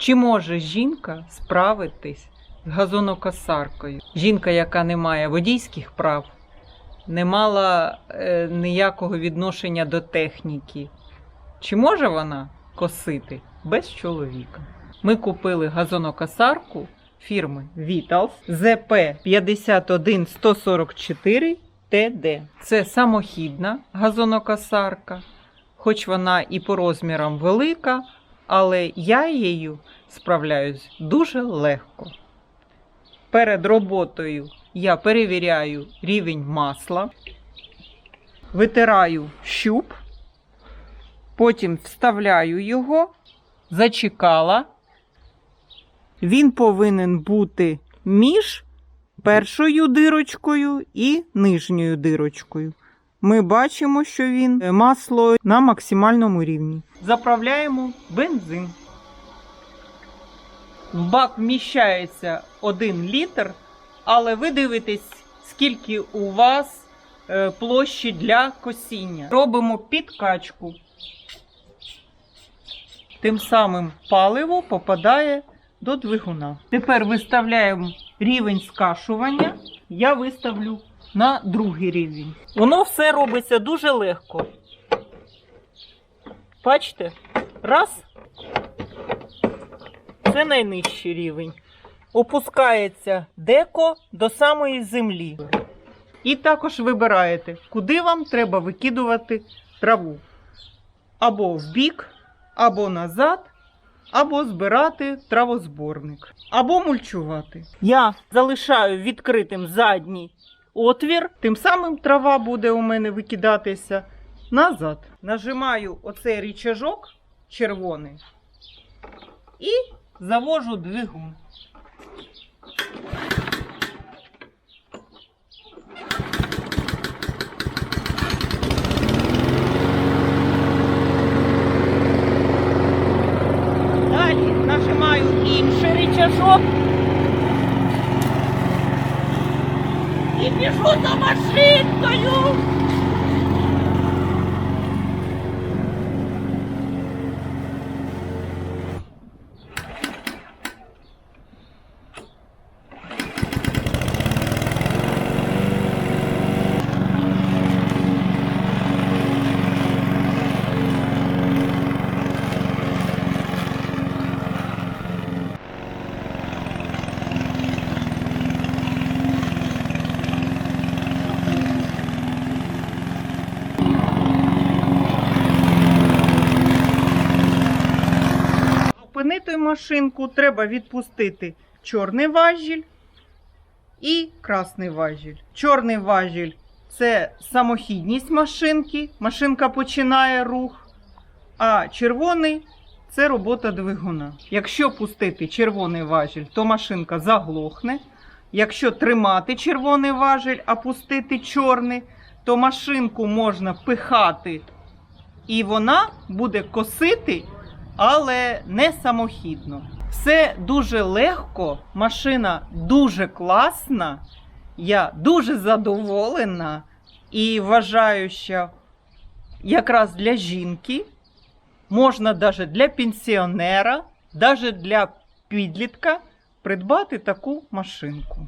Чи може жінка справитись з газонокосаркою? Жінка, яка не має водійських прав, не мала е, ніякого відношення до техніки. Чи може вона косити без чоловіка? Ми купили газонокосарку фірми Vitals ZP 51144 TD. Це самохідна газонокосарка, хоч вона і по розмірам велика, але я її справляюсь дуже легко. Перед роботою я перевіряю рівень масла, витираю щуп, потім вставляю його, зачекала. Він повинен бути між першою дирочкою і нижньою дирочкою. Ми бачимо, що він е, масло на максимальному рівні. Заправляємо бензин. В бак вміщається 1 літр, але ви дивитесь, скільки у вас е, площі для косіння. Робимо підкачку. Тим самим паливо попадає до двигуна. Тепер виставляємо рівень скашування. Я виставлю на другий рівень. Воно все робиться дуже легко. Бачите? Раз. Це найнижчий рівень. Опускається деко до самої землі. І також вибираєте, куди вам треба викидувати траву. Або в бік, або назад, або збирати травозборник, або мульчувати. Я залишаю відкритим задній отвір, тим самим трава буде у мене викидатися назад. Нажимаю оцей рычажок червоний і завожу двигун. Далі нажимаю інший рычажок. І біжу за машинкою. Зупинити машинку треба відпустити чорний важіль і красний важіль. Чорний важіль це самохідність машинки. Машинка починає рух. А червоний це робота двигуна. Якщо пустити червоний важіль, то машинка заглохне. Якщо тримати червоний важіль, а пустити чорний, то машинку можна пихати, і вона буде косити але не самохідно. Все дуже легко, машина дуже класна. Я дуже задоволена і вважаю, що якраз для жінки можна навіть для пенсіонера, навіть для підлітка придбати таку машинку.